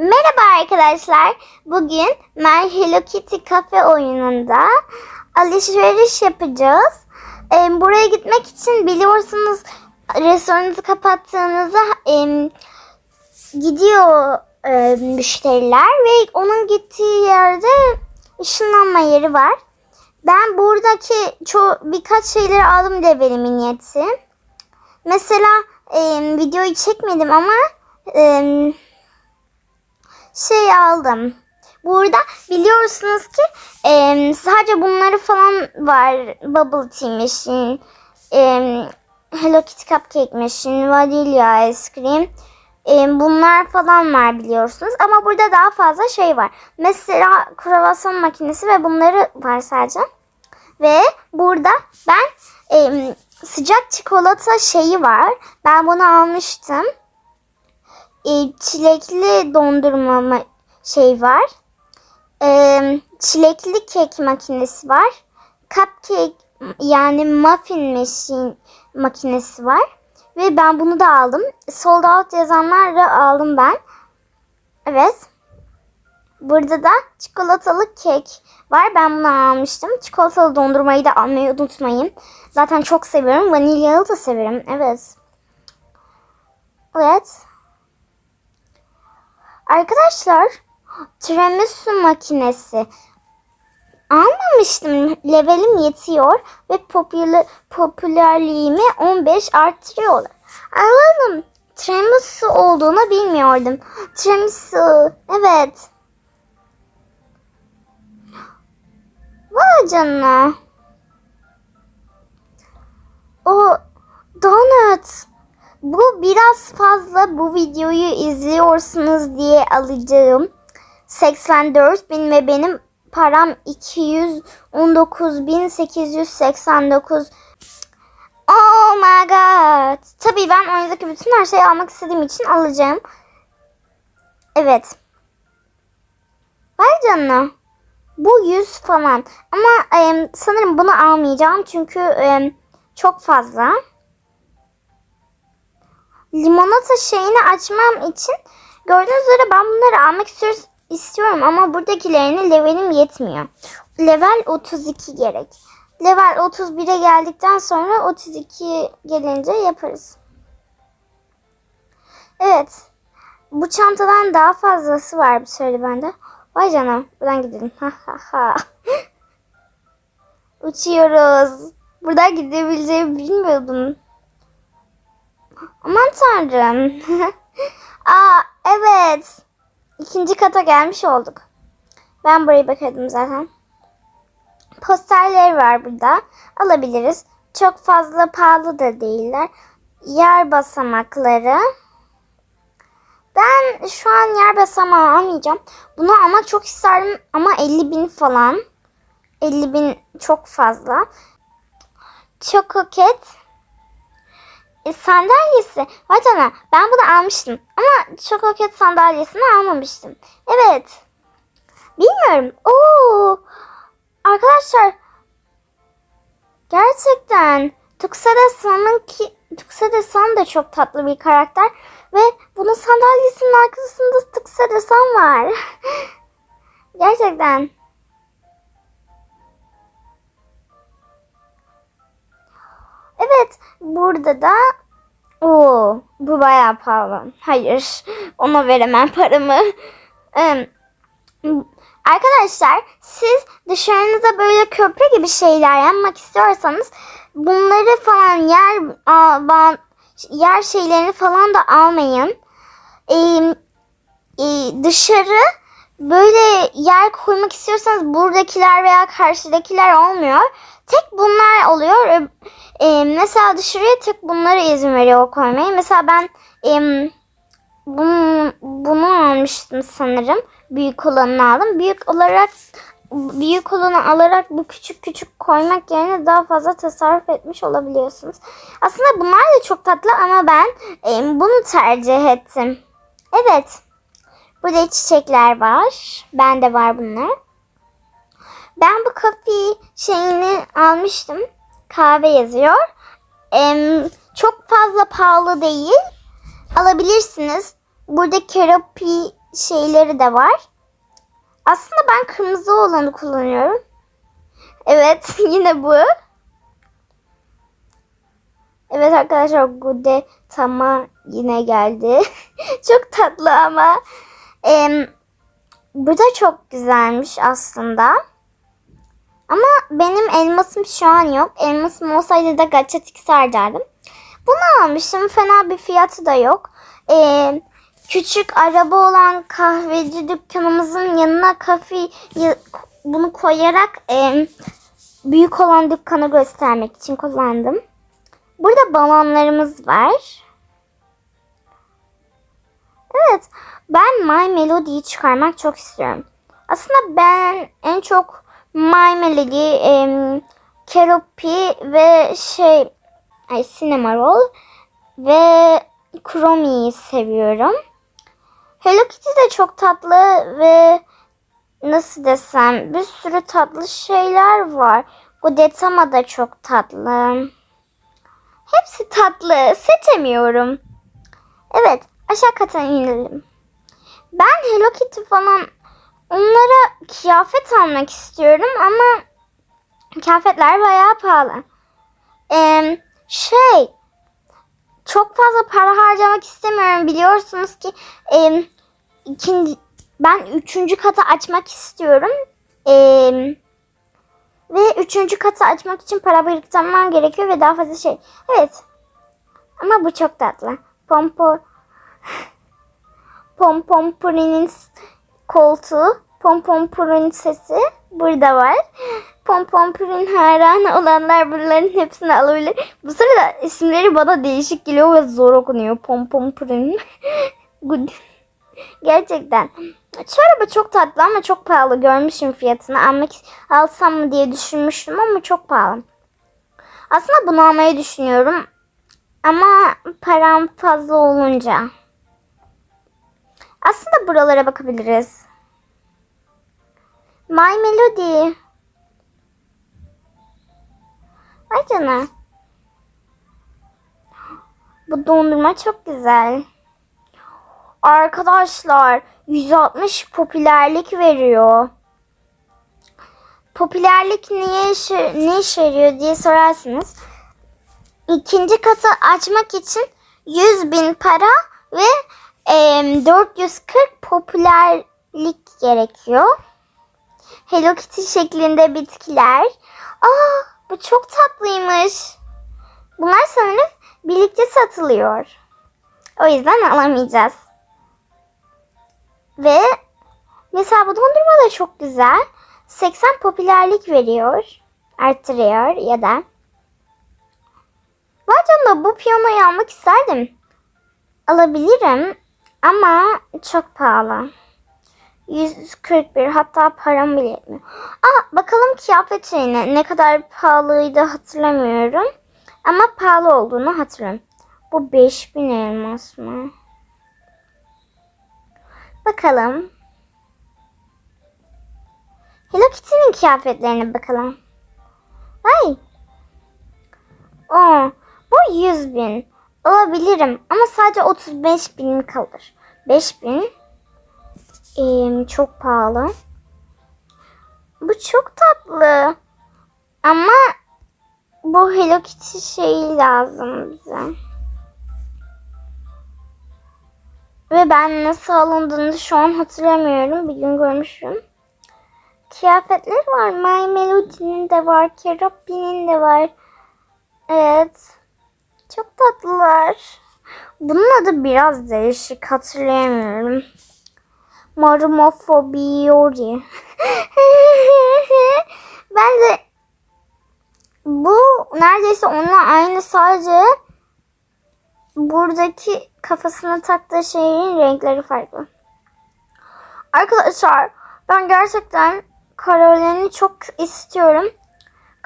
Merhaba arkadaşlar. Bugün My Hello Kitty kafe oyununda alışveriş yapacağız. Ee, buraya gitmek için biliyorsunuz restoranınızı kapattığınızda gidiyor e, müşteriler ve onun gittiği yerde ışınlanma yeri var. Ben buradaki ço- birkaç şeyleri aldım levelimin niyeti. Mesela em, videoyu çekmedim ama em, şey aldım. Burada biliyorsunuz ki em, sadece bunları falan var. Bubble tea machine, em, Hello Kitty Cupcake machine, vanilla ice cream. em, bunlar falan var biliyorsunuz. Ama burada daha fazla şey var. Mesela kruvasan makinesi ve bunları var sadece. Ve burada ben em, sıcak çikolata şeyi var. Ben bunu almıştım e, çilekli dondurma ma- şey var. E, çilekli kek makinesi var. Cupcake yani muffin machine makinesi var. Ve ben bunu da aldım. Sold out yazanları aldım ben. Evet. Burada da çikolatalı kek var. Ben bunu almıştım. Çikolatalı dondurmayı da almayı unutmayın. Zaten çok seviyorum. Vanilyalı da severim. Evet. Evet. Arkadaşlar tiramisu makinesi almamıştım. Levelim yetiyor ve popüler, popülerliğimi 15 artırıyorlar. Anladım. Tiramisu olduğunu bilmiyordum. Tiramisu. Evet. Vay canına. O donut. Bu biraz fazla bu videoyu izliyorsunuz diye alacağım. 84 bin ve benim param 219.889. Oh my god. Tabii ben oyundaki bütün her şeyi almak istediğim için alacağım. Evet. Vay canına. Bu 100 falan. Ama em, sanırım bunu almayacağım çünkü em, çok fazla limonata şeyini açmam için gördüğünüz üzere ben bunları almak istiyorum ama buradakilerini levelim yetmiyor. Level 32 gerek. Level 31'e geldikten sonra 32 gelince yaparız. Evet. Bu çantadan daha fazlası var bir söyle bende. Vay canına. Buradan gidelim. Ha. Uçuyoruz. Buradan gidebileceğimi bilmiyordum. Aman tanrım. Aa evet. İkinci kata gelmiş olduk. Ben buraya bakardım zaten. Posterler var burada. Alabiliriz. Çok fazla pahalı da değiller. Yer basamakları. Ben şu an yer basamağı almayacağım. Bunu almak çok isterdim ama 50 bin falan. 50 bin çok fazla. Chococat e, sandalyesi. Vay canına ben bunu almıştım. Ama çokoket sandalyesini almamıştım. Evet. Bilmiyorum. Oo. Arkadaşlar. Gerçekten. Tuxedo ki Tuxedo da çok tatlı bir karakter. Ve bunun sandalyesinin arkasında Tuxedo var. Gerçekten. Evet, burada da o bu bayağı pahalı. Hayır, ona veremem paramı. Arkadaşlar, siz dışarınıza böyle köprü gibi şeyler yapmak istiyorsanız bunları falan yer yer şeylerini falan da almayın. E, dışarı böyle yer koymak istiyorsanız buradakiler veya karşıdakiler olmuyor. Tek bunlar oluyor. Ee, mesela dışarıya tek bunlara izin veriyor koymaya. Mesela ben e, bunu, bunu almıştım sanırım. Büyük olanını aldım. Büyük olarak büyük olanı alarak bu küçük küçük koymak yerine daha fazla tasarruf etmiş olabiliyorsunuz. Aslında bunlar da çok tatlı ama ben e, bunu tercih ettim. Evet. Burada çiçekler var. Bende var bunlar. Ben bu kafe şeyini almıştım. Kahve yazıyor. Ee, çok fazla pahalı değil. Alabilirsiniz. Burada kerapi şeyleri de var. Aslında ben kırmızı olanı kullanıyorum. Evet yine bu. Evet arkadaşlar Gude Tama yine geldi. çok tatlı ama. Em, bu da çok güzelmiş aslında. Ama benim elmasım şu an yok. Elmasım olsaydı da Gatchatix harcardım. Bunu almıştım. Fena bir fiyatı da yok. Ee, küçük araba olan kahveci dükkanımızın yanına kafe bunu koyarak e, büyük olan dükkanı göstermek için kullandım. Burada balonlarımız var. Evet, ben My Melody'yi çıkarmak çok istiyorum. Aslında ben en çok My Melody, e, Keropi ve şey ay, Cinnamoroll ve Chrome'yi seviyorum. Hello Kitty de çok tatlı ve nasıl desem bir sürü tatlı şeyler var. Gudetama da çok tatlı. Hepsi tatlı. Seçemiyorum. Evet aşağı kata inelim. Ben Hello Kitty falan onlara kıyafet almak istiyorum ama kıyafetler bayağı pahalı. Ee, şey çok fazla para harcamak istemiyorum. Biliyorsunuz ki e, ikinci, ben üçüncü katı açmak istiyorum. E, ve üçüncü katı açmak için para biriktirmem gerekiyor ve daha fazla şey. Evet. Ama bu çok tatlı. Pompo Pompompuri'nin koltuğu, Pompompuri'nin sesi burada var. Pompompuri'nin hayranı olanlar bunların hepsini alabilir. Bu sırada isimleri bana değişik geliyor ve zor okunuyor. Pompompuri'nin. Good. Gerçekten. Şu çok tatlı ama çok pahalı. Görmüşüm fiyatını. Almak alsam mı diye düşünmüştüm ama çok pahalı. Aslında bunu almayı düşünüyorum. Ama param fazla olunca. Aslında buralara bakabiliriz. My Melody. Ay canım. Bu dondurma çok güzel. Arkadaşlar 160 popülerlik veriyor. Popülerlik niye işe, ne işe yarıyor diye sorarsınız. İkinci katı açmak için 100 bin para ve e, 440 popülerlik gerekiyor. Hello Kitty şeklinde bitkiler. Aa, bu çok tatlıymış. Bunlar sanırım birlikte satılıyor. O yüzden alamayacağız. Ve mesela bu dondurma da çok güzel. 80 popülerlik veriyor. Arttırıyor ya da. Bazen bu piyanoyu almak isterdim. Alabilirim ama çok pahalı. 141 hatta param bile yetmiyor. Aa bakalım kıyafet ne kadar pahalıydı hatırlamıyorum. Ama pahalı olduğunu hatırlıyorum. Bu 5000 elmas mı? Bakalım. Hello Kitty'nin kıyafetlerine bakalım. Ay. Oo, bu 100 bin. Alabilirim ama sadece 35 bin kalır. 5 bin ee, çok pahalı. Bu çok tatlı. Ama bu Hello Kitty şeyi lazım bize. Ve ben nasıl alındığını şu an hatırlamıyorum. Bir gün görmüşüm. Kıyafetler var. My Melody'nin de var. Keropi'nin de var. Evet. Çok tatlılar. Bunun adı biraz değişik. Hatırlayamıyorum. Marmofobiori. ben de bu neredeyse onunla aynı sadece buradaki kafasına taktığı şeyin renkleri farklı. Arkadaşlar ben gerçekten Caroline'i çok istiyorum.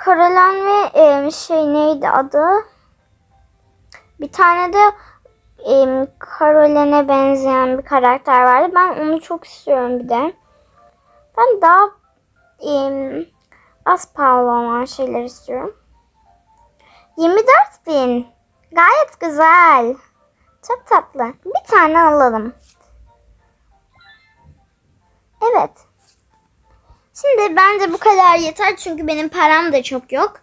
Caroline ve e, şey neydi adı? Bir tane de e, Caroline'e benzeyen bir karakter vardı. Ben onu çok istiyorum bir de. Ben daha e, az pahalı olan şeyler istiyorum. 24 bin. Gayet güzel. Çok tatlı. Bir tane alalım. Evet. Şimdi bence bu kadar yeter çünkü benim param da çok yok.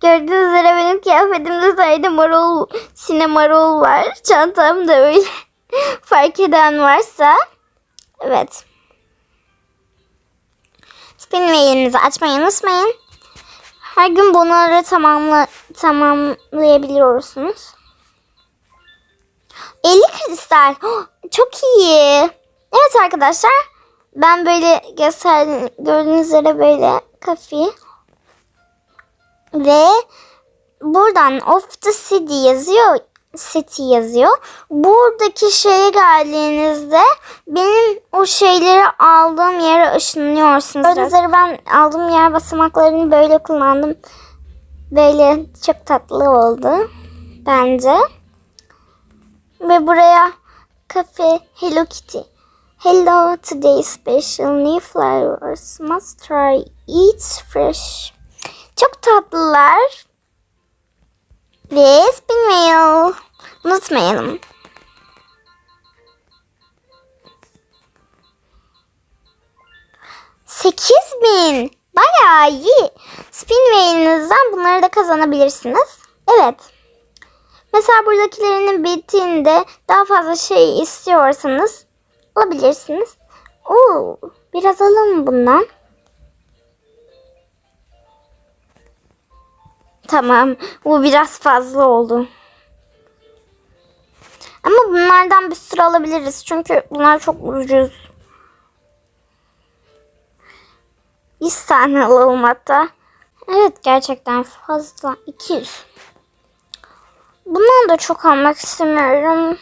Gördüğünüz üzere benim kıyafetimde sadece marul, sinemarol var. Çantamda öyle. Fark eden varsa. Evet. Spin mailinizi açmayı unutmayın. Her gün bunları tamamla, tamamlayabiliyorsunuz. 50 kristal. Çok iyi. Evet arkadaşlar. Ben böyle gösterdim. Gördüğünüz üzere böyle kafe. Ve buradan off the city yazıyor. City yazıyor. Buradaki şeye geldiğinizde benim o şeyleri aldığım yere ışınlıyorsunuz. Üzere ben aldığım yer basamaklarını böyle kullandım. Böyle çok tatlı oldu. Bence. Ve buraya kafe Hello Kitty. Hello, today special new flowers. Must try. Eat fresh. Çok tatlılar. Ve spin mail. Unutmayalım. Sekiz bin. Bayağı iyi. Spin mailinizden bunları da kazanabilirsiniz. Evet. Mesela buradakilerinin bittiğinde daha fazla şey istiyorsanız alabilirsiniz. Oo, biraz alalım bundan. Tamam. Bu biraz fazla oldu. Ama bunlardan bir sürü alabiliriz. Çünkü bunlar çok ucuz. 100 tane alalım hatta. Evet gerçekten fazla. 200. Bundan da çok almak istemiyorum.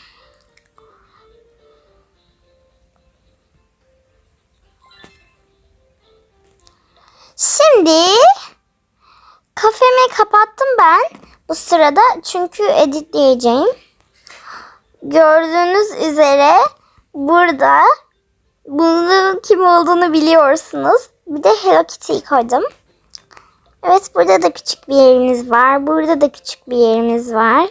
Şimdi kafemi kapattım ben bu sırada çünkü editleyeceğim. Gördüğünüz üzere burada bunun kim olduğunu biliyorsunuz. Bir de Hello Kitty'yi koydum. Evet burada da küçük bir yerimiz var. Burada da küçük bir yerimiz var.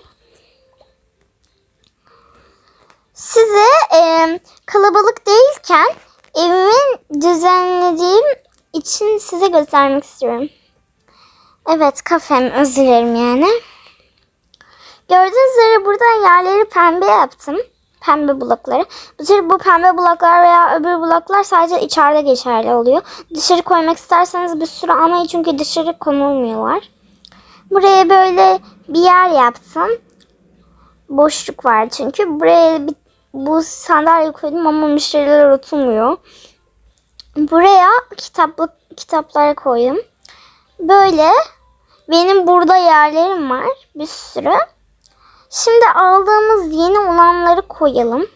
Size e, kalabalık değilken evimin düzenlediğim için size göstermek istiyorum. Evet kafem özür yani. Gördüğünüz üzere burada yerleri pembe yaptım. Pembe blokları. Bu tür bu pembe bloklar veya öbür bloklar sadece içeride geçerli oluyor. Dışarı koymak isterseniz bir sürü almayın çünkü dışarı konulmuyorlar. Buraya böyle bir yer yaptım. Boşluk var çünkü. Buraya bir, bu sandalye koydum ama müşteriler oturmuyor. Buraya kitaplık kitaplar koydum. Böyle benim burada yerlerim var bir sürü. Şimdi aldığımız yeni olanları koyalım.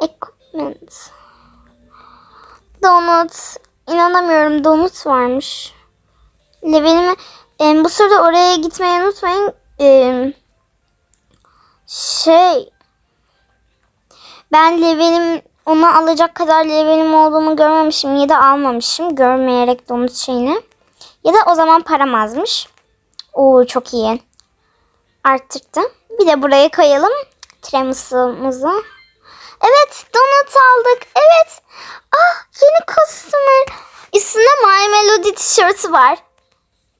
Equipment. Donut. İnanamıyorum donut varmış. Levelimi e, bu sırada oraya gitmeyi unutmayın. E, şey ben levelim onu alacak kadar levelim olduğunu görmemişim ya da almamışım görmeyerek donut şeyini. Ya da o zaman param azmış. Oo çok iyi. Arttırdım. Bir de buraya koyalım tiramisu'muzu. Evet donut aldık. Evet. Ah yeni customer. Üstünde My Melody tişörtü var.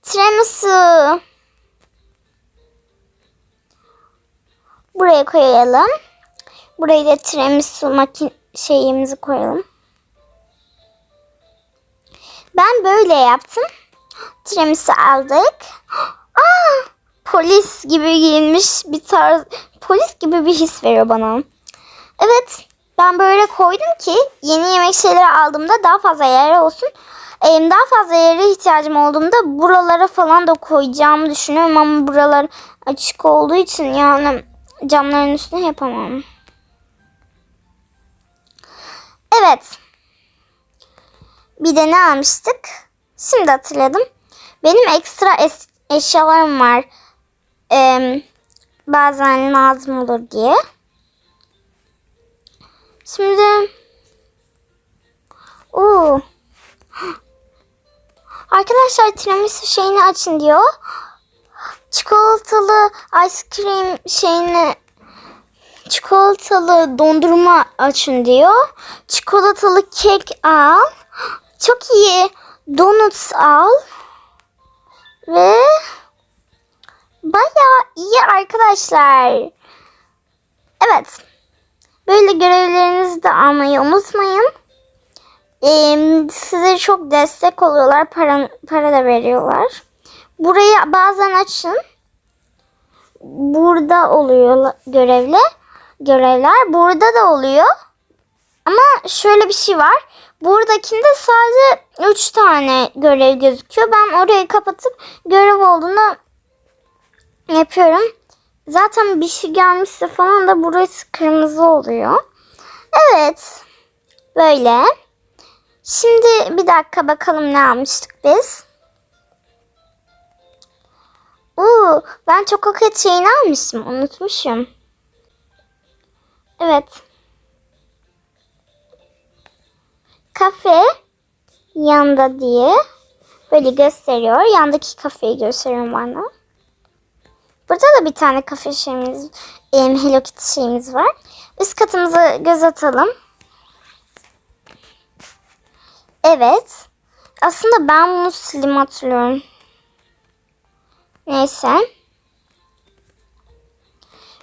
Tiramisu. Buraya koyalım. Buraya da tiramisu makin şeyimizi koyalım. Ben böyle yaptım. Tiramisu aldık. Aa, polis gibi giyinmiş bir tarz. Polis gibi bir his veriyor bana. Evet ben böyle koydum ki yeni yemek şeyleri aldığımda daha fazla yer olsun. Ee, daha fazla yere ihtiyacım olduğunda buralara falan da koyacağımı düşünüyorum ama buralar açık olduğu için yani camların üstüne yapamam. Evet. Bir de ne almıştık? Şimdi hatırladım. Benim ekstra es- eşyalarım var. Ee, bazen lazım olur diye. Şimdi Oo. Arkadaşlar tiramisu şeyini açın diyor. Çikolatalı ice cream şeyini çikolatalı dondurma açın diyor. Çikolatalı kek al. Çok iyi. Donuts al. Ve bayağı iyi arkadaşlar. Evet. Böyle görevlerinizi de almayı unutmayın. Ee, size çok destek oluyorlar. Para, para da veriyorlar. Burayı bazen açın. Burada oluyor görevle. Görevler burada da oluyor. Ama şöyle bir şey var. Buradakinde sadece 3 tane görev gözüküyor. Ben orayı kapatıp görev olduğunu yapıyorum. Zaten bir şey gelmişse falan da burası kırmızı oluyor. Evet. Böyle. Şimdi bir dakika bakalım ne almıştık biz. Oo, ben çokoket şeyini almıştım. Unutmuşum. Evet. Kafe yanda diye böyle gösteriyor. Yandaki kafeyi gösteriyor bana. Burada da bir tane kafe şeyimiz, Hello Kitty şeyimiz var. Üst katımıza göz atalım. Evet. Aslında ben bunu silim hatırlıyorum. Neyse.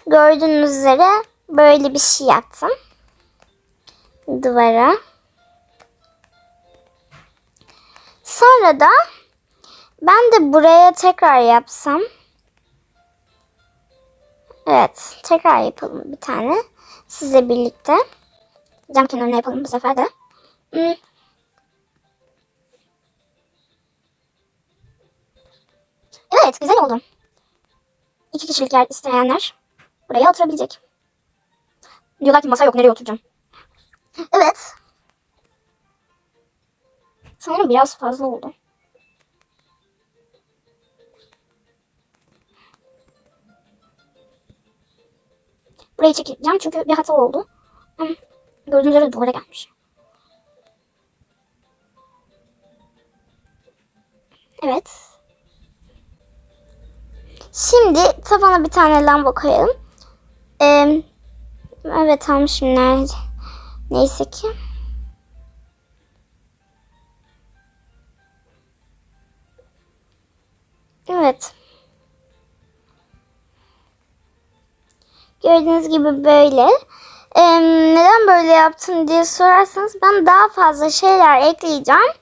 Gördüğünüz üzere böyle bir şey yaptım. Duvara. Sonra da ben de buraya tekrar yapsam. Evet. Tekrar yapalım bir tane. Sizle birlikte. Cam kenarına yapalım bu sefer de. Hmm. Evet güzel oldu. İki kişilik yer isteyenler buraya oturabilecek. Diyorlar ki masa yok nereye oturacağım? Evet. Sanırım biraz fazla oldu. Burayı çekeceğim çünkü bir hata oldu. Gördüğünüz üzere duvara gelmiş. Evet. Şimdi tavana bir tane lamba koyalım. Ee, evet almışım nerede? Neyse ki. Evet. Gördüğünüz gibi böyle. Ee, neden böyle yaptın diye sorarsanız ben daha fazla şeyler ekleyeceğim.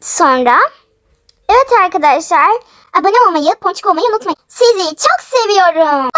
Sonra. Evet arkadaşlar. Abone olmayı, ponçik olmayı unutmayın. Sizi çok seviyorum.